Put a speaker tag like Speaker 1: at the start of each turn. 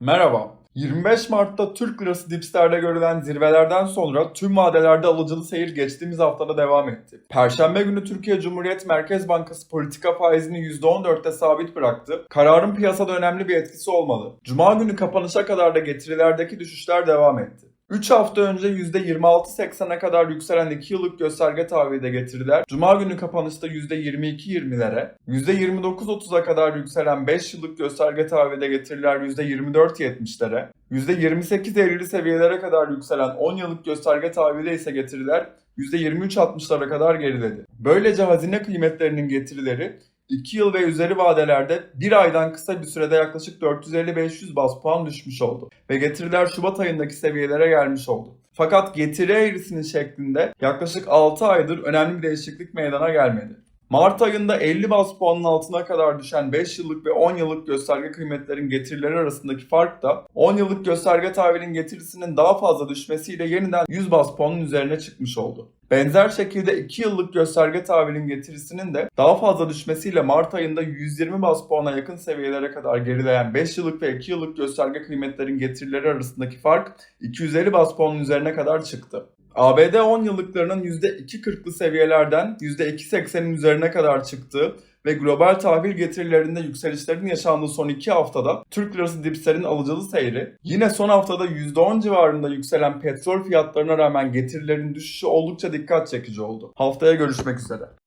Speaker 1: Merhaba. 25 Mart'ta Türk Lirası dipslerde görülen zirvelerden sonra tüm vadelerde alıcılı seyir geçtiğimiz haftada devam etti. Perşembe günü Türkiye Cumhuriyet Merkez Bankası politika faizini %14'te sabit bıraktı. Kararın piyasada önemli bir etkisi olmalı. Cuma günü kapanışa kadar da getirilerdeki düşüşler devam etti. 3 hafta önce %26.80'e kadar yükselen 2 yıllık gösterge tahvilde getiriler, Cuma günü kapanışta %22.20'lere, %29.30'a kadar yükselen 5 yıllık gösterge tahvilde getiriler %24.70'lere, %28.50 seviyelere kadar yükselen 10 yıllık gösterge tahvilde ise getiriler %23.60'lara kadar geriledi. Böylece hazine kıymetlerinin getirileri 2 yıl ve üzeri vadelerde bir aydan kısa bir sürede yaklaşık 450-500 bas puan düşmüş oldu ve getiriler Şubat ayındaki seviyelere gelmiş oldu. Fakat getiri eğrisinin şeklinde yaklaşık 6 aydır önemli bir değişiklik meydana gelmedi. Mart ayında 50 bas puanın altına kadar düşen 5 yıllık ve 10 yıllık gösterge kıymetlerin getirileri arasındaki fark da 10 yıllık gösterge tahvilin getirisinin daha fazla düşmesiyle yeniden 100 bas puanın üzerine çıkmış oldu. Benzer şekilde 2 yıllık gösterge tahvilin getirisinin de daha fazla düşmesiyle Mart ayında 120 bas puana yakın seviyelere kadar gerileyen 5 yıllık ve 2 yıllık gösterge kıymetlerin getirileri arasındaki fark 250 bas puanın üzerine kadar çıktı. ABD 10 yıllıklarının %2.40'lı seviyelerden %2.80'in üzerine kadar çıktığı ve global tahvil getirilerinde yükselişlerin yaşandığı son 2 haftada Türk lirası dipslerin alıcılı seyri, yine son haftada %10 civarında yükselen petrol fiyatlarına rağmen getirilerin düşüşü oldukça dikkat çekici oldu. Haftaya görüşmek üzere.